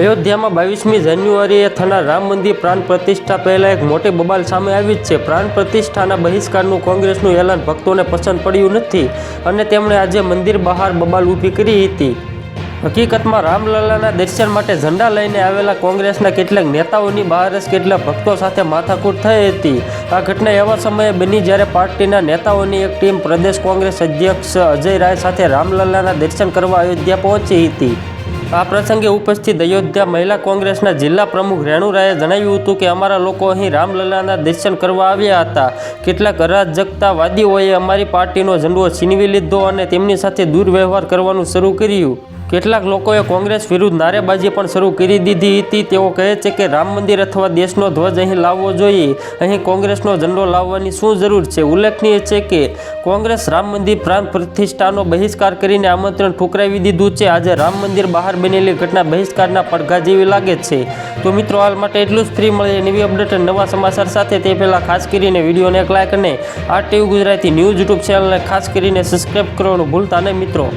અયોધ્યામાં બાવીસમી જાન્યુઆરીએ થનાર રામ મંદિર પ્રાણ પ્રતિષ્ઠા પહેલાં એક મોટી બબાલ સામે આવી જ છે. પ્રાણ પ્રતિષ્ઠાના બહિષ્કારનું કોંગ્રેસનું એલાન ભક્તોને પસંદ પડ્યું નથી અને તેમણે આજે મંદિર બહાર બબાલ ઊભી કરી હતી. હકીકતમાં રામલલ્લાના દર્શન માટે ઝંડા લઈને આવેલા કોંગ્રેસના કેટલાક નેતાઓની બહાર જ કેટલાક ભક્તો સાથે માથાકૂટ થઈ હતી. આ ઘટના એવા સમયે બની જ્યારે પાર્ટીના નેતાઓની એક ટીમ પ્રદેશ કોંગ્રેસ અધ્યક્ષ અજય રાય સાથે રામલલ્લાના દર્શન કરવા અયોધ્યા પહોંચી હતી. આ પ્રસંગે ઉપસ્થિત અયોધ્યા મહિલા કોંગ્રેસના જિલ્લા પ્રમુખ રેણુરાએ જણાવ્યું હતું કે અમારા લોકો અહીં રામલલાના દર્શન કરવા આવ્યા હતા. કેટલાક અરાજકતાવાદીઓએ અમારી પાર્ટીનો ઝંડો છીનવી લીધો અને તેમની સાથે દુર્વ્યવહાર કરવાનું શરૂ કર્યું. કેટલાક લોકોએ કોંગ્રેસ વિરુદ્ધ નારેબાજી પણ શરૂ કરી દીધી હતી. તેઓ કહે છે કે રામ મંદિર અથવા દેશનો ધ્વજ અહીં લાવવો જોઈએ. અહીં કોંગ્રેસનો ઝંડો લાવવાની શું જરૂર છે? ઉલ્લેખનીય છે કે કોંગ્રેસ રામ મંદિર પ્રાંત પ્રતિષ્ઠાનો બહિષ્કાર કરીને આમંત્રણ ઠુકરાવી દીધું છે. આજે રામ મંદિર બહાર બનેલી ઘટના બહિષ્કારના પડઘા જેવી લાગે છે. તો મિત્રો, હાલ માટે એટલું જ. ફ્રી મળે નવી અપડેટ અને નવા સમાચાર સાથે. તે પહેલાં ખાસ કરીને વિડીયોને એક લાઈક અને આ ટીવી ગુજરાતી ન્યૂઝ યુટ્યુબ ચેનલને ખાસ કરીને સબસ્ક્રાઈબ કરવાનું ભૂલતા નહીં મિત્રો.